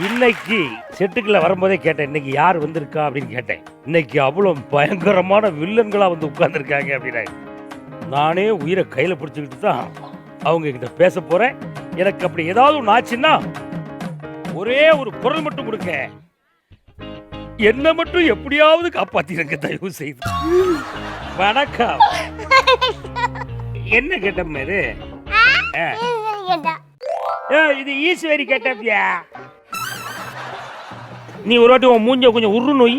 இன்னைக்கு செட்டுக்குள்ள வரும்போதே கேட்டேன் இன்னைக்கு யார் வந்திருக்கா? அப்படின்னு கேட்டேன். இன்னைக்கு அவ்வளோ பயங்கரமான வில்லன்களா வந்து உட்கார்ந்துருக்காங்க அப்படின்னாங்க நானே உயிரை கையில பிடிச்சிக்கிட்டு தான் அவங்க கிட்ட பேச போறேன். எனக்கு அப்படி ஏதாவது ஒன்று ஆச்சுன்னா ஒரே ஒரு குரல் மட்டும் கொடுங்க. என்ன மட்டும் எப்படியாவது காப்பாத்திருங்க தயவு செய்து. வணக்கம். என்ன கேட்டோம் இது? ஆ. ஏ, இது ஈஸ்வரி கேட்டப்பியா நீ ஒரு வாட்டி உன் மூஞ்ச கொஞ்சம் உரு நோய்.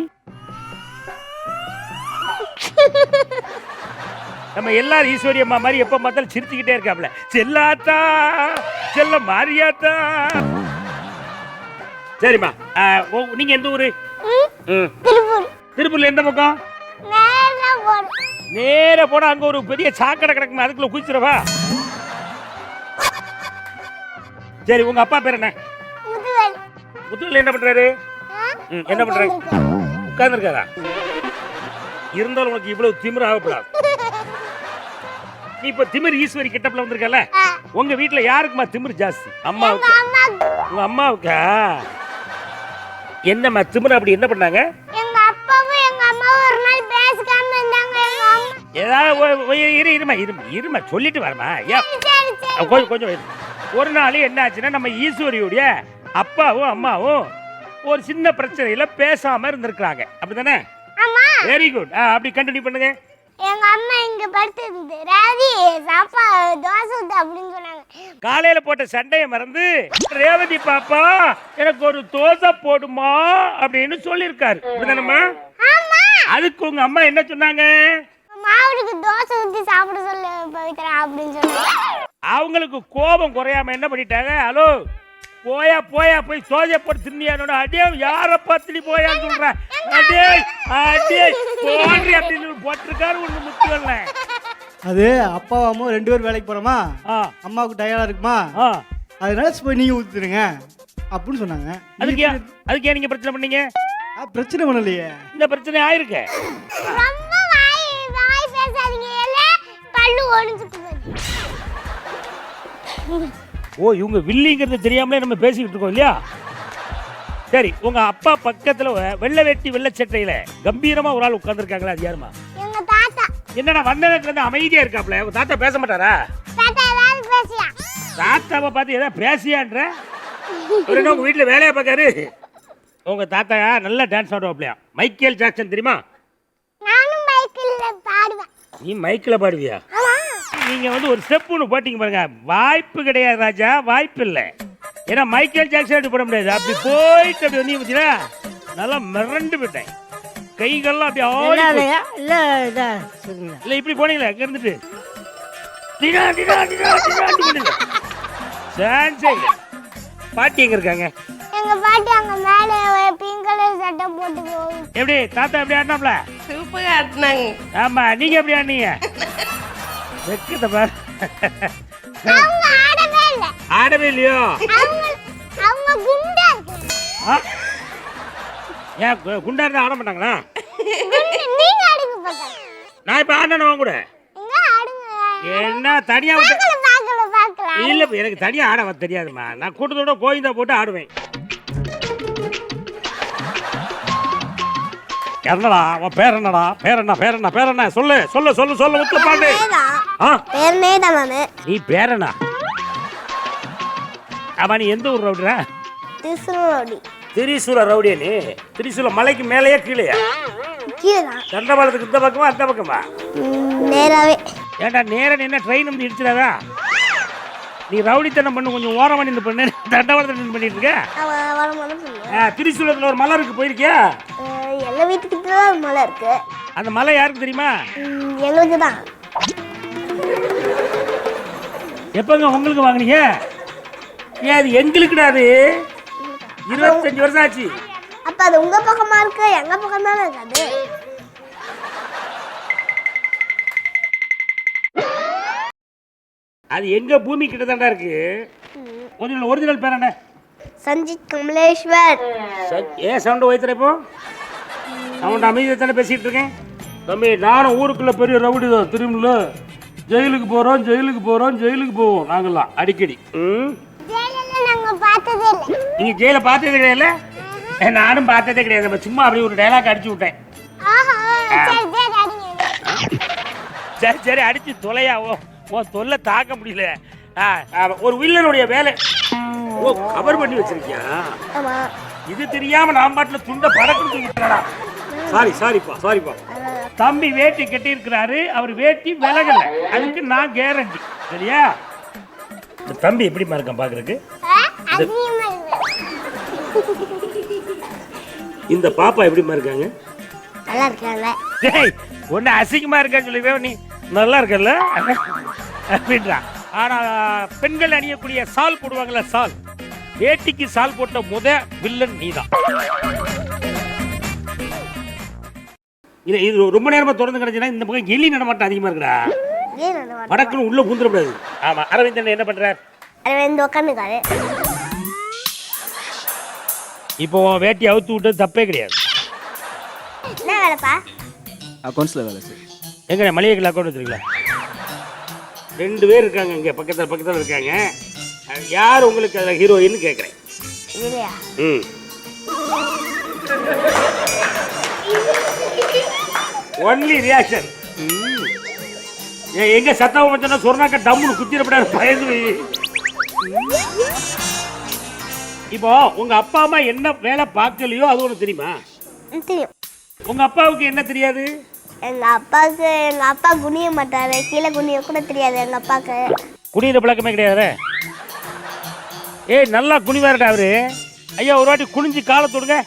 நம்ம எல்லாரும் ஈஸ்வரி அம்மா மாதிரி எப்ப பார்த்தாலும் சிரிச்சுக்கிட்டே இருக்காப்ல. செல்லாத்தா செல்ல மாரியாத்தா சரிம்மா நீங்க எந்த ஊரு? திருப்பூர்ல எந்த பக்கம்? நேரா போனா அங்க ஒரு பெரிய சாக்கடை கிடக்குமா அதுக்குள்ள குதிச்சிடவா சரி உங்க அப்பா பேர் என்ன? முத்துவில் என்ன பண்றாரு? ம், என்ன பண்றாரு உட்கார்ந்துருக்காரா? இருந்தாலும் உனக்கு இவ்வளவு திமிர ஆகப்படாது. நீ இப்ப திமிர் ஈஸ்வரி கிட்டப்ல வந்திருக்கல. உங்க வீட்ல யாருக்குமா திமிர் ஜாஸ்தி? அம்மாவுக்கு. அம்மா உங்க அம்மாவுக்கா? என்னம்மா திமிர்? அப்படி என்ன பண்ணாங்க? எங்க அப்பாவும் எங்க அம்மாவும் ஒரு நாள் பேசிக்காம இருந்தாங்க எங்க அம்மா. ஏதாவது இரு இருமா இருமா இருமா சொல்லிட்டு வரமா? கொஞ்சம் கொஞ்சம். ஒரு நாள் என்ன ஆச்சுன்னா நம்ம ஈஸ்வரியுடைய அப்பாவும் அம்மாவும் ஒரு சின்ன பிரச்சனையில பேசாம இருந்திருக்கிறாங்க. அப்படிதானே வெரி குட் அப்படி கண்டினியூ பண்ணுங்க. எங்க அம்மா இங்க படுத்திருந்து ராதி சாப்பா தோசை ஊத்து அப்படின்னு சொன்னாங்க. காலையில போட்ட சண்டையை மறந்து ரேவதி பாப்பா எனக்கு ஒரு தோசை போடுமா? அப்படின்னு சொல்லியிருக்காரு. அப்படிதானம்மா ஆமா. அதுக்கு உங்க அம்மா என்ன சொன்னாங்க? மாவுக்கு தோசை ஊத்தி சாப்பிட சொல்லு பவித்ரா அப்படின்னு சொன்னாங்க. அவங்களுக்கு கோபம் குறையாம என்ன பண்ணிட்டாங்க? ஹலோ போயா போயா போய் தோசை போட்டு தின்னியானோட அடியே யார பார்த்து போயான்னு சொல்ற? அடே அடே போடுறி அப்படின்னு போட்டிருக்காரு ஒண்ணு முத்துவல்ல. அது அப்பாவும் அம்மாவும் ரெண்டு பேரும் வேலைக்கு போகிறோமா ஆ. அம்மாவுக்கு டயர்டாக இருக்குமா? ஆ. அதனால போய் நீங்கள் ஊற்றுருங்க அப்படின்னு சொன்னாங்க. அதுக்கு ஏன் அதுக்கு ஏன் நீங்க பிரச்சனை பண்ணீங்க? ஆ, பிரச்சனை பண்ணலையே. இந்த பிரச்சனை ஆயிருக்கு. ரொம்ப வாய் வாய் பேசாதீங்க. இல்ல பல்லு போகுது. ஓ இவங்க வில்லிங்கிறது தெரியாமலே நம்ம பேசிக்கிட்டு இருக்கோம் இல்லையா? சரி உங்க அப்பா பக்கத்துல வெள்ளை வெட்டி வெள்ளை சட்டையில கம்பீரமா ஒரு ஆள் உட்கார்ந்துருக்காங்களா அது யாருமா என்னடா வந்த நேரத்துல இருந்து அமைதியா இருக்காப்ல? உங்க தாத்தா பேச மாட்டாரா? தாத்தாவை பார்த்து ஏதாவது பேசியான்ற? என்ன உங்க வீட்டுல வேலையை பார்க்காரு? உங்க தாத்தா நல்லா டான்ஸ் ஆடுவாப்லையா? மைக்கேல் ஜாக்சன் தெரியுமா? நீ மைக்கில் பாடுவியா? நீங்க வந்து ஒரு ஸ்டெப் ஒன்று போட்டீங்க பாருங்க. வாய்ப்பு கிடையாது ராஜா வாய்ப்பு இல்லை. ஏன்னா மைக்கேல் ஜாக்சன் அப்படி போட முடியாது. அப்படி போயிட்டு அப்படி வந்து பார்த்தீங்கன்னா நல்லா மிரண்டு போயிட்டேன். கைகள்லாம் அப்படி. இல்ல இப்படி போனீங்களே அங்க இருந்துட்டு. டிடா, டிடா, டிடா, டிடான்னு பண்ணுங்க. சான்ஸே. பாட்டி எங்க இருக்காங்க? எங்க பாட்டி அங்க மேல பிங்க் கலர் சட்டை போட்டு எப்படி தாத்தா எப்படி ஆடினாப்ல? சூப்பரா ஆட்டினாங்க ஆமா நீங்க எப்படி ஆடினீங்க? வெக்கத்தை பாரு. ஆடவே இல்ல. ஆடவே இல்லையோ? ஏன் குண்டா இருந்தா ஆட மாட்டாங்களா? நான் இப்ப ஆடணும் கூட? எங்க ஆடுங்க. என்ன தனியா இல்ல எனக்கு தனியா ஆட தெரியாதும்மா. நான் கூட்டத்தோட கோயிந்தா போட்டு ஆடுவேன். என்னடா உன் பேர் என்னடா? பேர் என்ன பேர் என்ன பேர் என்ன? சொல்லு சொல்லு சொல்லு சொல்லு முத்து பாண்டு ஆ? பேர் மேதா மாமே. நீ பேரனா ஆமா நீ எந்த ஊர் ரவுடிரா திருசுரோடி திரிசூல ரவுடியா நீ? திரிசூல மலைக்கு மேலேயே கீழேயா? கீழே தண்டபாளத்துக்கு இந்த பக்கமா அந்த பக்கமா? நேராவே. ஏன்டா நேரா என்ன ட்ரெயின் வந்து இடிச்சிடாதா? நீ ரவுடித்தனம் பண்ணு கொஞ்சம் ஓரமா நின்று பண்ணு. தண்டவாளத்தில் நின்று பண்ணிட்டு இருக்க? அவன் திரிசூலத்துல ஒரு மலை இருக்கு போயிருக்கியா எல்லா வீட்டுக்கிட்ட தான் மலை இருக்கு. அந்த மலை யாருக்கு தெரியுமா? ம், எங்களுக்கு தான் எப்பங்க உங்களுக்கு வாங்குனீங்க? ஏன் அது எங்களுக்குடா அது? இருபத்தஞ்சு வருஷம் ஆச்சு. அப்ப அது உங்க பக்கமா இருக்கு எங்க பக்கம் தானே இருக்காது அது எங்க பூமி கிட்ட தாண்டா இருக்கு ஒரிஜினல் ஒரிஜினல் பேர் என்ன? சஞ்சித் கமலேஸ்வர். ச- ஏன் சவுண்டு வைத்துற இப்போ? சவுண்ட் அமைதியை தானே பேசிட்டு இருக்கேன்? தம்பி நானும் ஊருக்குள்ள பெரிய ரவுடி தான் திரும்பல ஜெயிலுக்கு போறோம் ஜெயிலுக்கு போறோம் ஜெயிலுக்கு போவோம் நாங்கெல்லாம் அடிக்கடி. ம்? ஜெயிலில் நாங்க பார்த்ததே இல்லை. நீங்க ஜெயில பார்த்தது கிடையாதுல்ல? நானும் பார்த்ததே கிடையாது நம்ம சும்மா அப்படியே ஒரு டைலாக் அடிச்சு விட்டேன். சரி சரி அடிச்சு தொலையா ஓ ஓ தொல்லை தாக்க முடியல. ஒரு வில்லனுடைய வேலை. ஓ கவர் பண்ணி வச்சிருக்கியா? இது தெரியாம நான் பாட்டுல துண்ட தூக்கிட்டா சாரி சாரிப்பா சாரிப்பா தம்பி வேட்டி கட்டி இருக்கிறாரு அவர் வேட்டி விலகல. அதுக்கு நான் கேரண்டி சரியா? இந்த தம்பி எப்படிமா இருக்கான் பாக்குறதுக்கு? இந்த பாப்பா எப்படிமா இருக்காங்க நல்லா இருக்காங்க. டேய் ஒன்னு அசிங்கமா இருக்கான்னு சொல்லிவே நீ நல்லா இருக்கல்ல? அப்படின்றான் ஆனா பெண்கள் அணியக்கூடிய சால் போடுவாங்கல்ல சால். வேட்டிக்கு சால் போட்ட முத வில்லன் நீதான். இது இது ரொம்ப நேரமா தொடர்ந்து கிடைச்சுன்னா இந்த பக்கம் எலி நடமாட்டம் அதிகமா இருக்குடா? வடக்குன்னு உள்ள பூந்துடக்கூடாது. ஆமா அரவிந்தன் என்ன பண்றார்? அது வந்து உட்காந்துக்காரு இப்போ உன் வேட்டி அவுத்து விட்டது தப்பே கிடையாது. என்ன வேலைப்பா? அக்கௌண்ட்ஸில் வேலை சார் எங்க மளிகை கடையில் அக்கௌண்ட் வச்சிருக்கீங்களா? ரெண்டு பேர் இருக்காங்க இங்க பக்கத்துல பக்கத்துல இருக்காங்க. யார் உங்களுக்கு அதில் ஹீரோயின்னு கேட்குறேன் இல்லையா ம். ஒன்லி ரியாக்ஷன் எங்க சத்தம் வச்சோன்னா சொன்னாக்க டம்முன்னு குத்திரப்படாது பயந்து போய். இப்போ உங்க அப்பா அம்மா என்ன வேலை பார்க்கலையோ அது ஒன்று தெரியுமா? தெரியும். உங்க அப்பாவுக்கு என்ன தெரியாது? எங்க அப்பாவுக்கு எங்க அப்பா குனிய மாட்டாரு. கீழே குனிய கூட தெரியாது எங்க அப்பாவுக்கு. குனியிற பழக்கமே கிடையாது. ஏய் நல்லா குனிவாருடா அவரு. ஐயா ஒரு வாட்டி குனிஞ்சு காலை தொடுங்க.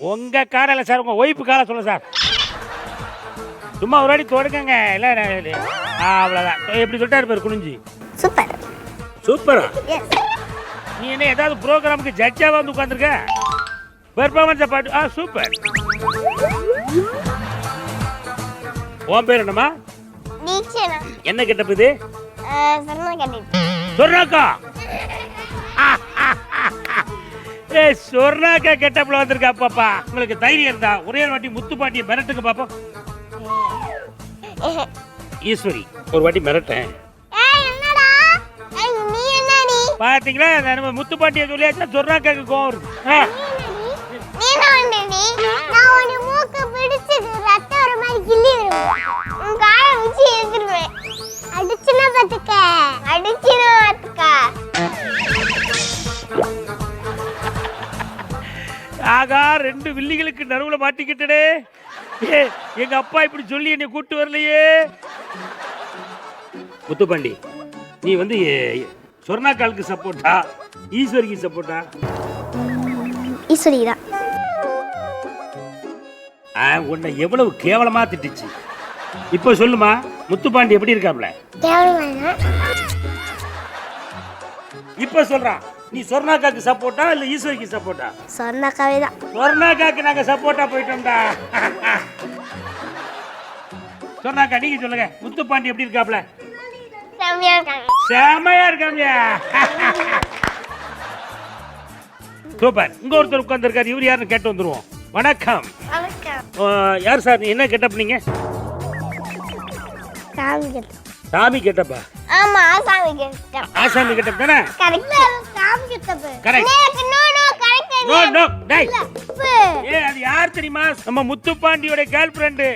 உங்க காலை இல்லை சார் உங்க ஒய்ஃபு காலை சொல்ல சார். சும்மா ஒரு வாட்டி தொடுங்கங்க இல்லை. ஆ அவ்வளோதான் எப்படி தொட்டாரு பேர் குனிஞ்சு. சூப்பர் சூப்பரா நீ என்ன ஏதாவது ப்ரோக்ராமுக்கு ஜட்ஜாக வந்து உட்காந்துருக்க பெர்ஃபார்மன்ஸை பாட்டு ஆ சூப்பர் உன் பேர் என்னம்மா? என்ன கெட்டப்பு இது? சொர்ணாக்கா? ஏ சொர்ணாக்கா கெட்டப்ல வந்திருக்கா பாப்பா. உங்களுக்கு தைரியம் இருந்தா ஒரே ஒரு வாட்டி முத்து பாட்டியை மிரட்டுங்க பாப்போம் ஈஸ்வரி ஒரு வாட்டி மிரட்டேன் பாத்தீங்களா? முத்து பாட்டியை சொல்லியாச்சுன்னா சொர்ணாக்காக்கு கோவம் வருது. ஆ, நீ என்ன பண்ணடி ஆகா ரெண்டு வில்லிகளுக்கு நடுவுல மாட்டிக்கிட்டனே. ஏ எங்க அப்பா இப்படி சொல்லி என்னை கூட்டு வரலையே. முத்துப்பாண்டி நீ வந்து சொர்ணாக்காலுக்கு சப்போர்ட்டா ஈஸ்வரிக்கு சப்போர்ட்டா ஈஸ்வரி தான். ஆ, உன்னை எவ்வளவு கேவலமா திட்டுச்சு. இப்போ சொல்லுமா முத்துப்பாண்டி எப்படி இருக்காப்ல? இப்போ சொல்றான். நீ சொர்ணாக்காக்கு சப்போர்ட்டா இல்ல ஈஸ்வரிக்கு சப்போர்ட்டா சொன்ன கவி தான். சொர்ணாக்காக்கு நாங்க சப்போர்ட்டா போயிட்டோம்டா. சொர்ணாக்கா நீங்க சொல்லுங்க முத்துப்பாண்டி எப்படி இருக்காப்ல செமையா இருக்காங்க. சூப்பர். இங்க ஒருத்தர் உட்கார்ந்துருக்காரு இவர் யாருன்னு கேட்டு வந்துருவோம். வணக்கம். யார் சார்? என்ன கெட்டப் நீங்க? சாமி கிட்ட சாமி கெட்டப்பா? ஆமா சாமி கிட்ட ஆசாமி கெட்டப் தானே? கரெக்ட். சாமி கிட்ட Correct. No no correct no no டேய். தப்பு ஏ அது யார் தெரியுமா? நம்ம முத்துப்பாண்டியோட கேர்ள் ஃப்ரெண்டு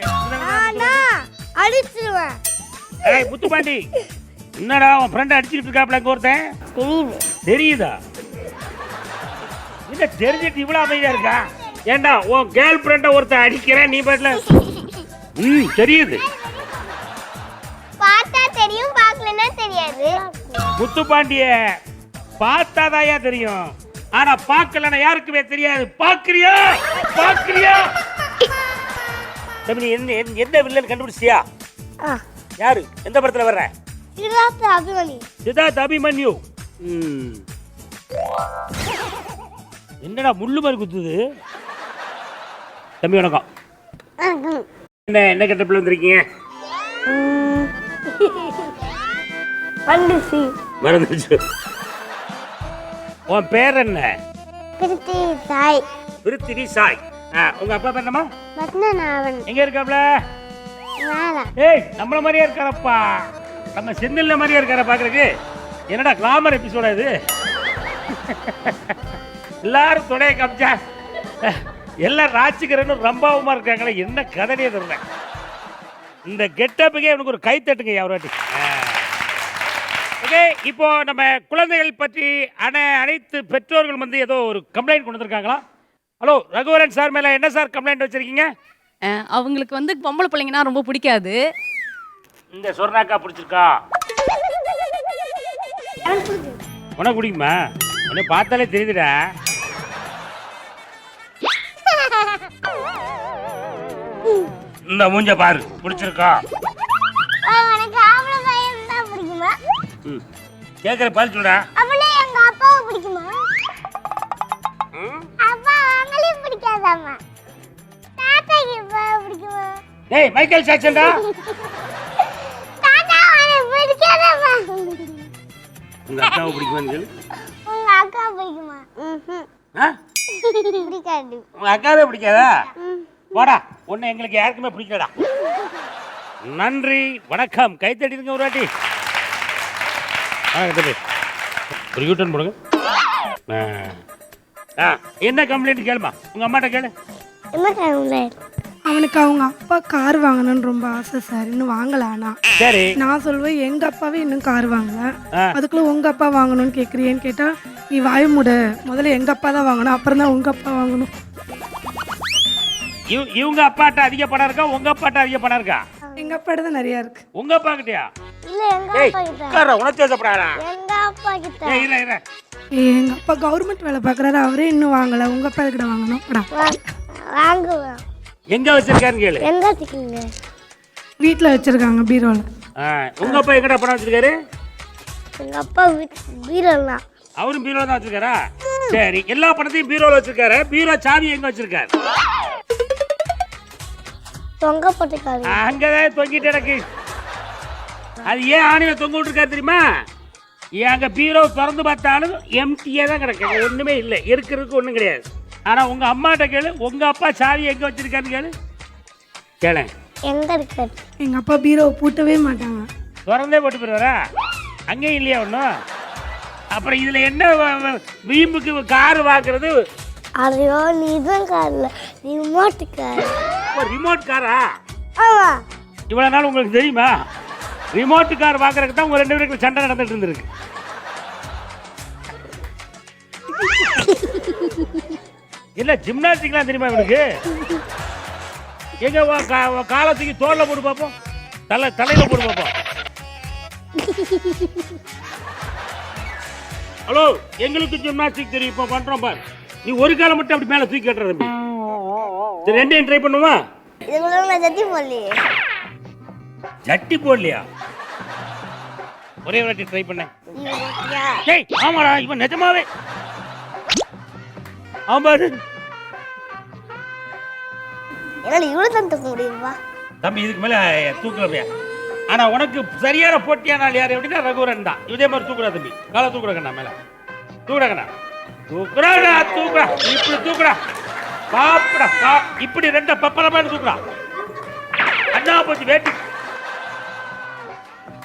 ஏய் முத்துப்பாண்டி. என்னடா உன் ஃப்ரெண்ட் அடிச்சுக்கிட்டு இருக்காப்ல அங்க ஒருத்தன்? தெரியுது. தெரியுதா? என்ன தெரிஞ்சிட்டு இவ்வளவு அமைதியா இருக்கா? ஏண்டா உன் கேர்ள் ஃப்ரெண்ட ஒருத்தன் அடிக்கிறேன் நீ பாட்டுல? ம் தெரியுது. பார்த்தா தெரியும் பார்க்கலன்னா தெரியாது. முத்துப்பாண்டிய பார்த்தாதாயா தெரியும். ஆனா பார்க்கலன்னா யாருக்குமே தெரியாது. பாக்குறியா பாக்குறியா தம்பி எந்த- எந்த வில்லன் கண்டுபிடிச்சியா? ஆ. யாரு? எந்த படத்துல வர்ற? சிராத்த அபிமனி சித்தார்த் அபிமன்யு. என்னடா முள்ளு மாதிரி குத்துது? தம்பி வணக்கம். என்ன என்ன கெட்டப்பில் வந்திருக்கீங்க? மறந்துச்சு. உன் பேர் என்ன? கிருத்தி சாய் பிருத்திவி சாய் ஆ, உங்க அப்பா பேர் என்னம்மா? பத்மநாபன் எங்க இருக்காப்ல? ஏய் நம்மள மாதிரியே இருக்காரப்பா. நம்ம செந்தில்ல மாதிரியே இருக்கார பாக்குறதுக்கு. என்னடா கிளாமர் எபிசோடா இது? எல்லாரும் துணையை காமிச்சா எல்லாம் ராசிக்கிறன்னு ரம்பாவமா இருக்காங்களே என்ன கதனையே தெரியல. இந்த கெட்டப்புக்கே எனக்கு ஒரு கை தட்டுங்க யாராட்டி ஓகே இப்போ நம்ம குழந்தைகள் பற்றி அனை அனைத்து பெற்றோர்கள் வந்து ஏதோ ஒரு கம்ப்ளைண்ட் கொண்டு வந்திருக்காங்களா? ஹலோ ரகுவரன் சார் மேல என்ன சார் கம்ப்ளைண்ட் வச்சிருக்கீங்க? அவங்களுக்கு வந்து பொம்பளை பிள்ளைங்கன்னா ரொம்ப பிடிக்காது. இந்த சொர்ணாக்கா பிடிச்சிருக்கா? உனக்கு பிடிக்குமா? உன்னை பார்த்தாலே தெரியுதுடா. இந்த மூஞ்ச பாரு பிடிச்சிருக்கா? ம். கேட்குற பால் சொல்டா அப்படியே எங்க அப்பாவை பிடிக்குமா? அப்பா அவங்களையும் பிடிக்காதாமா தாத்தாக்கு இப்ப பிடிக்குமா? டேய் மைக்கேல் ஜாக்சன்டா தாத்தா உனக்கு பிடிக்காதாமா உங்க அக்காவை பிடிக்குமான்னு உங்க அக்கா பிடிக்குமா? பிடிக்காது. உங்க அக்காவே பிடிக்காதா? போடா உன்னை எங்களுக்கு யாருக்குமே பிடிக்கலடா. நன்றி வணக்கம். கை தட்டிருங்க ஒரு வாட்டி. வணக்கம் தம்பி ஒரு யூட்டன் போடுங்க. ஆ. ஆ என்ன கம்ப்ளைண்ட் கேளுமா? உங்க அம்மாட்ட கேளு. அவனுக்கு அவங்க அப்பா கார் வாங்கணும்னு ரொம்ப ஆசை சார் இன்னும் வாங்கல ஆனா. சரி. நான் சொல்வேன் எங்க அப்பாவே இன்னும் கார் வாங்கல. அதுக்குள்ள உங்க அப்பா வாங்கணும்னு கேக்குறியேன்னு கேட்டா நீ வாய மூடு. முதல்ல எங்க அப்பா தான் வாங்கணும். அப்புறம் தான் உங்க அப்பா வாங்கணும். இவ- இவங்க அப்பாட்ட அதிக பணம் இருக்கா? உங்க அப்பாட்ட அதிக பணம் இருக்கா? எங்க அப்பாட்ட தான் நிறைய இருக்கு. உங்க அப்பா கிட்டயா இல்ல எங்க ஏய் அப்பா கிட்ட. உட்கார உணர்ச்சி வசப்படாதா எங்க அப்பா கிட்ட. ஏய் இரு இரு. ஏய், எங்க அப்பா கவர்மெண்ட் வேலை பார்க்கறாரு. அவரே இன்னும் வாங்கல. உங்க அப்பா கிட்ட வாங்கணும். அடா. வா- வாங்குவேன் எங்க வச்சிருக்காருன்னு கேளு. எங்க வச்சுக்கீங்க வீட்ல வச்சிருக்காங்க பீரோல. ஆ, உங்க அப்பா எங்கடா பணம் வச்சிருக்காரு? எங்க அப்பா வீட்டு பீரோலாம் அவரும் பீரோ தான் வச்சிருக்காரா? சரி எல்லா பணத்தையும் பீரோல வச்சிருக்காரு. பீரோ சாவி எங்க வச்சிருக்காரு? தொங்க போட்டுக்காரு அங்கதான் தொங்கிட்டு எனக்கு அது ஏன் ஆணியில தொங்க விட்டுருக்காரு தெரியுமா? அங்க பீரோ திறந்து பார்த்தாலும் எம்டியே தான் கிடக்கு. ஒண்ணுமே இல்லை. இருக்கிறதுக்கு ஒண்ணும் கிடையாது. ஆனா உங்க அம்மாட்ட கேளு. உங்க அப்பா சாவி எங்க வச்சிருக்காருன்னு கேளு. கேளு. எங்க இருக்காரு? எங்க அப்பா பீரோவை பூட்டவே மாட்டாங்க. திறந்தே போட்டு போயிருவாரா அங்கேயும் இல்லையா ஒன்றும் அப்புறம் இதுல என்ன வீம்புக்கு கார் வாங்குறது? ஐயோ நீ தான் கார்ல. நீ மோட்டு கார். ரிமோட் காரா? ஆமா. இவ்வளவு நாள் உங்களுக்கு தெரியுமா? ரிமோட் கார் வாங்குறதுக்கு தான் உங்க ரெண்டு பேருக்கு சண்டை நடந்துட்டு இருந்திருக்கு. இல்ல ஜிம்னாஸ்டிக்லாம் தெரியுமா இவனுக்கு? எங்க கா- காலத்துக்கு தோல்ல போட்டு பார்ப்போம் தலை தலையில போட்டு பார்ப்போம் ஹலோ எங்களுக்கு ஜிம்னாஸ்டிக் தெரியும். இப்போ பண்றோம் பார். நீ ஒரு காலம் மட்டும் அப்படி மேல தூக்கி கட்டுற தம்பி. இது ரெண்டையும் ட்ரை பண்ணுமா? சத்தி போடலையே ஜட்டி போடலையா ஒரே வாட்டி ட்ரை பண்ணேன் டேய் ஆமாடா இவன் நிஜமாவே. ஆமாரு. என்னால இவ்வளவு தான் தூக்க முடியுமா? தம்பி இதுக்கு மேல தூக்கல அப்படியா ஆனா உனக்கு சரியான போட்டியான ஆள் யாரு? அப்படின்னா ரகுவரன் தான். இதே மாதிரி தூக்குறா தம்பி. காலை தூக்குறா கண்ணா மேல. தூக்குறா கண்ணா தூக்குறாடா தூக்குறா இப்படி தூக்குறா பாப்புடா பா. இப்படி ரெண்ட பப்பல மேல தூக்குறா அண்ணா போச்சு வேட்டி.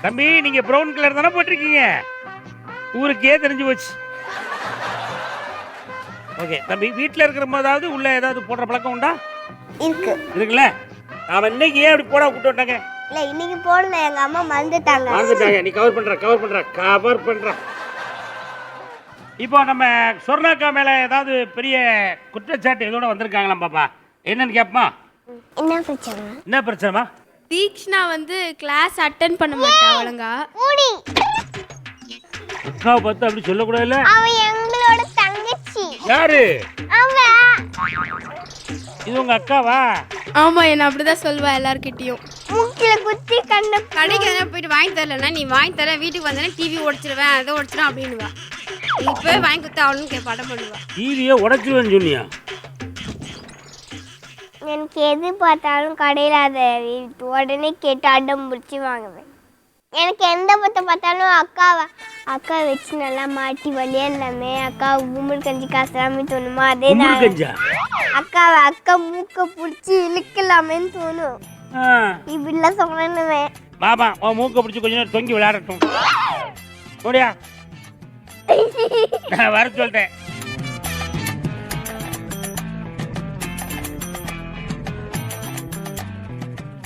தம்பி நீங்க பிரவுன் கலர் தானே போட்டிருக்கீங்க? ஊருக்கே தெரிஞ்சு போச்சு. ஓகே தம்பி வீட்டில் இருக்கிற போதாவது உள்ள ஏதாவது போடுற பழக்கம் உண்டா? இருக்கு. இருக்குல்ல? அவன் இன்னைக்கு ஏன் அப்படி போட விட்டு விட்டாங்க இல்ல இன்னைக்கு போடல எங்க அம்மா மறந்துட்டாங்க. மறந்துட்டாங்க. நீ கவர் பண்ற கவர் பண்ற கவர் பண்ற. இப்போ நம்ம சொர்ணாக்கா மேல ஏதாவது பெரிய குற்றச்சாட்டு எதோட வந்திருக்காங்களாம் பாப்பா? என்னன்னு கேப்பமா? என்ன பிரச்சனை? என்ன பிரச்சனைமா தீக்ஷ்ணா வந்து கிளாஸ் அட்டன் பண்ண மாட்டா ஒழுங்கா மூடி. அக்காவை பார்த்து அப்படி சொல்லக்கூடாதுல்ல? அவ எங்களோட தங்கச்சி. யாரு? அவ. இது உங்க அக்காவா? ஆமா என்ன அப்படிதான் சொல்வா எல்லார்கிட்டயும். மூக்கில குத்தி கண்ண கடைக்கு எதனா போயிட்டு வாங்கி தரலன்னா நீ வாங்கி தர வீட்டுக்கு வந்தேன்னா டிவி உடைச்சிருவேன் அதை உடைச்சிடும் அப்படின்னுவா. நீ இப்பவே வாங்கி கொடுத்தா அவளும் கே படம் பண்ணுவா டிவியை உடச்சிருவேன்னு சொன்னியா? எனக்கு எது பார்த்தாலும் கடையில் அதை உடனே கேட்டு அடம் பிடிச்சி வாங்குவேன். எனக்கு எந்த பத்தை பார்த்தாலும் அக்காவை அக்கா வச்சு நல்லா மாட்டி விளையாடலாமே அக்கா கும்பிடு கஞ்சி காசு எல்லாமே தோணுமா அதே தான். அக்காவை அக்கா மூக்க பிடிச்சி இழுக்கலாமேன்னு தோணும். இப்படிலாம் சொல்லணுவேன் பாபா உன் மூக்க பிடிச்சி கொஞ்ச நேரம் தொங்கி விளையாடட்டும். முடியா வர சொல்லிட்டேன்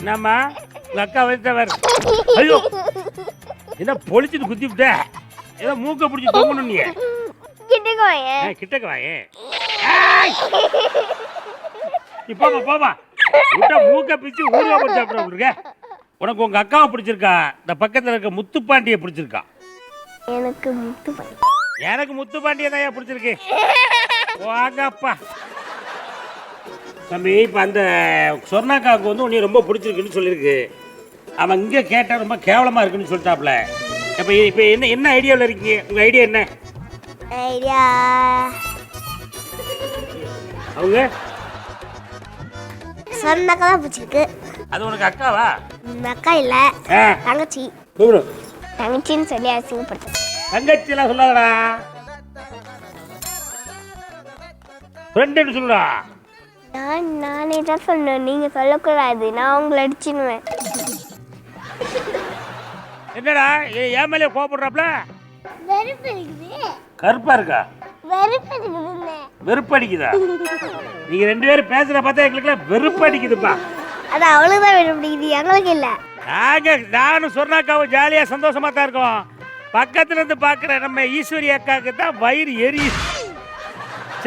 என்னம்மா? உங்க அக்கா வந்து வர ஐயோ! என்ன பொழிச்சுட்டு குத்தி விட்ட ஏதோ மூக்க பிடிச்சி தொங்கணும் நீ கிட்டக்கு. ஏய், கிட்டக்க வாயே! நீ போமா போமா விட்டா மூக்க பிச்சு ஊருவா பிடிச்சா அப்புறம் உனக்கு உங்க அக்காவை பிடிச்சிருக்கா? இந்த பக்கத்துல இருக்க முத்துப்பாண்டியை பிடிச்சிருக்கா? எனக்கு முத்து பண்ணி எனக்கு முத்துப்பாண்டியை தான் பிடிச்சிருக்கு? வாங்கப்பா. தம்பி இப்போ அந்த சொர்ணாக்காவுக்கு வந்து உன்னை ரொம்ப பிடிச்சிருக்குன்னு சொல்லியிருக்கு. அவன் இங்கே கேட்டால் ரொம்ப கேவலமாக இருக்குன்னு சொல்லிட்டாப்ல. இப்போ இப்போ என்ன என்ன ஐடியாவில் இருக்கீங்க? உங்கள் ஐடியா என்ன? ஐடியா. அவங்க? சொன்னாக்கா தான் பிடிச்சிருக்கு. அது உனக்கு அக்காவா? அக்கா இல்ல. தங்கச்சி. தங்கச்சின்னு சொல்லி அசிங்கப்படுத்த தங்கச்சிலாம் சொல்லாதடா. ஃப்ரெண்டுன்னு சொல்லுடா. நான் நானே தான் சொன்னேன். நீங்க சொல்லக்கூடாது. நான் உங்களை அடிச்சிடுவேன். என்னடா ஏ- என் மேலே கோபப்படுறாப்ல வெறுப்பு இருக்குது. கருப்பா இருக்கா? வெறுப்பு இருக்குதுன்னு வெறுப்படிக்குதா நீங்க ரெண்டு பேரும் பேசுற பார்த்தா எங்களுக்குலாம் வெறுப்படிக்குதுப்பா அது அவளுக்கு தான் வெறுப்பு பிடிக்குது எங்களுக்கு இல்லை. நாங்க நானும் சொன்னாக்காவும் ஜாலியா சந்தோஷமா தான் இருக்கோம். பக்கத்துல இருந்து பாக்குற நம்ம ஈஸ்வரி அக்காவுக்கு தான் வயிறு எரியுது.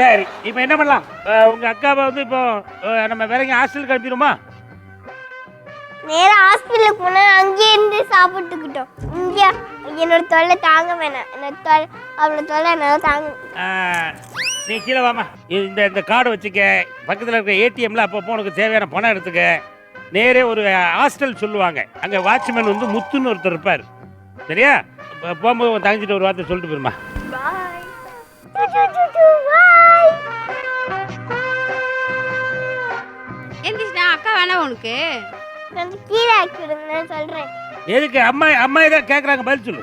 சரி இப்போ என்ன பண்ணலாம்? உங்க அக்காவை வந்து இப்போ நம்ம எங்கேயும் ஹாஸ்டலுக்கு அனுப்பிடுமா நேரா ஹாஸ்பிட்டலுக்கு போனா அங்கேயே இருந்து சாப்பிட்டுக்கிட்டோம். இங்கே என்னோட தொல்லை தாங்க வேணாம். என்னோட தொல்லை அவளோட தொல்லை என்னால் தாங்க நீ கீழே வாமா இந்த இந்த கார்டு வச்சுக்க. பக்கத்தில் இருக்க ஏடிஎம்ல அப்பப்போ உனக்கு தேவையான பணம் எடுத்துக்க. நேரே ஒரு ஹாஸ்டல் சொல்லுவாங்க. அங்கே வாட்ச்மேன் வந்து முத்துன்னு ஒருத்தர் இருப்பார். சரியா? போகும்போது தங்கச்சிட்ட ஒரு வார்த்தை சொல்லிட்டு போயிருமா? வேணாம் உனக்கு. கொஞ்சம் கீழே ஆக்கி விடுங்க சொல்கிறேன் எதுக்கு? அம்மா அம்மா ஏதோ கேட்குறாங்க பதில் சொல்லு.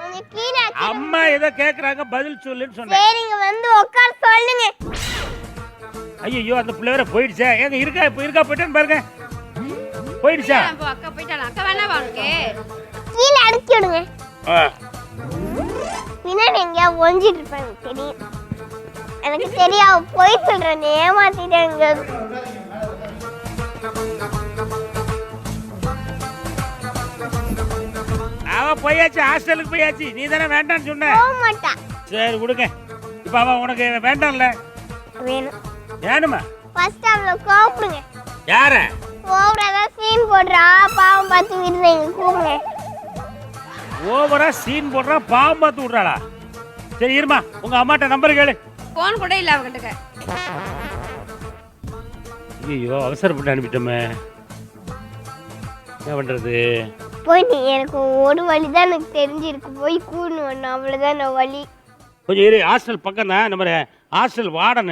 கொஞ்சம் கீழே ஆக்கி அம்மா ஏதோ கேட்குறாங்க பதில் சொல்லுன்னு சொன்னேன். சரிங்க வந்து உட்கார சொல்லுங்க. ஐயோ அந்த பிள்ளை வேற போயிடுச்சே. ஏங்க இருக்கா இப்போ இருக்கா போயிட்டேன்னு பாருங்க. போயிடுச்சா? அப்போ அக்கா போயிட்டாளா? அக்கா வேணாவா உனக்கு. கீழே அடக்கி விடுங்க. ஆ. பின்னாடி எங்கேயா ஒஞ்சிட்டு இருப்பேன் எனக்கு தெரியும். எனக்கு தெரியும் அவ போய் சொல்றேன் ஏமாத்திட்டேங்க. போயாச்சு ஹாஸ்டலுக்கு போயாச்சு. நீ தானே வேண்டாம்னு சொன்ன. போக மாட்டா சரி விடுங்க. இப்போ அவன் உனக்கு வேண்டாம்ல? வேணும். வேணுமா? ஃபர்ஸ்ட் அவளை கூப்பிடுங்க. யார? ஓவரா சீன் போடுறா. பாவம் பார்த்து விடுறீங்க கூப்பிடுங்க ஓவரா சீன் போடுறா பாவம் பார்த்து விட்றாளா? சரி இருமா. உங்க அம்மாட்ட நம்பர் கேளு. ஃபோன் கூட இல்லை அவகிட்ட ஐயோ அவசரப்பட்டு அனுப்பிட்டோமே. என்ன பண்றது? போய் நீ எனக்கு ஒரு வழி தான் எனக்கு தெரிஞ்சிருக்கு. போய் கூடணும் ஒன்று அவ்வளோதான் நான் வழி. கொஞ்சம் இரு ஹாஸ்டல் பக்கம் தான். நம்ம ஹாஸ்டல் வார்டன்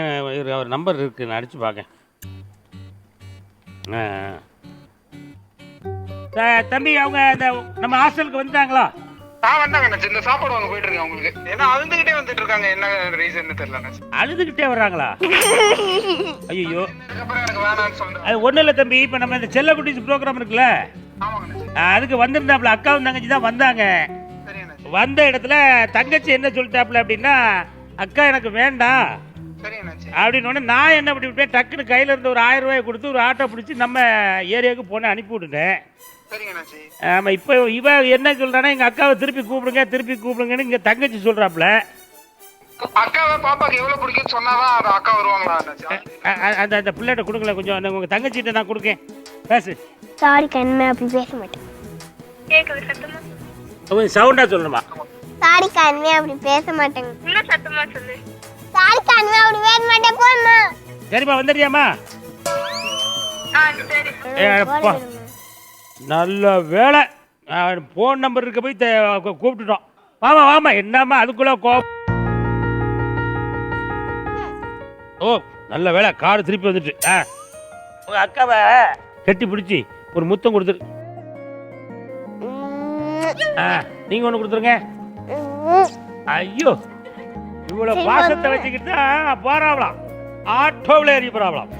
அவர் நம்பர் இருக்கு. நான் அடிச்சு பார்க்கேன் ஆ. த- தம்பி அவங்க இந்த நம்ம ஹாஸ்டலுக்கு வந்துட்டாங்களா? ஆ வந்தாங்க அண்ணாச்சி இந்த சாப்பாடு வாங்க போயிட்டு இருக்கேன் உங்களுக்கு ஏன்னா அழுந்துகிட்டே வந்துட்டு இருக்காங்க. என்ன ரீசன் தெரியல அண்ணாச்சி அழுதுகிட்டே வர்றாங்களா? ஐயோ அதுக்கப்புறம் எனக்கு வேணாம்னு சொல்றேன் அது ஒன்றும் இல்லை தம்பி. இப்போ நம்ம இந்த செல்லக்குட்டிஸ் ப்ரோக்ராம் இருக்குல்ல? அதுக்கு வந்திருந்தாப்புல அக்காவும் தங்கச்சி தான் வந்தாங்க. வந்த இடத்துல தங்கச்சி என்ன சொல்லிட்டாப்புல அப்படின்னா அக்கா எனக்கு வேண்டாம். அப்படின்னு நான் என்ன பண்ணி விட்டேன்? டக்குன்னு கையில் இருந்த ஒரு ஆயிரம் ரூபாயை கொடுத்து ஒரு ஆட்டோ பிடிச்சி நம்ம ஏரியாவுக்கு போன அனுப்பி விட்டுட்டேன். ஆமாம் இப்போ இவ என்ன சொல்கிறானா எங்கள் அக்காவை திருப்பி கூப்பிடுங்க திருப்பி கூப்பிடுங்கன்னு இங்கே தங்கச்சி சொல்கிறாப்புல அக்காவை பாப்பாக்கு எவ்வளவு பிடிக்கும்னு சொன்னாதான் அக்கா வருவாங்களா அந்த அந்த பிள்ளைகிட்ட கொடுங்களேன் கொஞ்சம் அந்த உங்கள் தங்கச்சிகிட்ட நான் கொடுக்கேன். பேசு. சாரி கண்மை அப்படி பேச மாட்டேன். கொஞ்சம் சவுண்டாக சொல்லணுமா? சாரி கண்மை அப்படி பேச மாட்டேங்க இன்னும் சத்தமா சொல்லு? சாரி கண்மை அப்படி பேச மாட்டேன். போம்மா. சரிம்மா வந்துடுறியாம்மா. நல்ல வேலை. ஃபோன் நம்பர் இருக்க போய் கூப்பிட்டுட்டோம். வாமா வாமா என்னம்மா அதுக்குள்ள கோ ஓ நல்ல வேலை. கார் திருப்பி வந்துட்டு. ஆ. உங்க அக்காவை? கட்டி பிடிச்சி ஒரு முத்தம் கொடுத்துரு ஆ நீங்க ஒன்று கொடுத்துருங்க. ஐயோ இவ்வளோ பாசத்தை வச்சுக்கிட்டு தான் போறாவலாம் ஆட்டோவில் ஏறி போறாவலாம்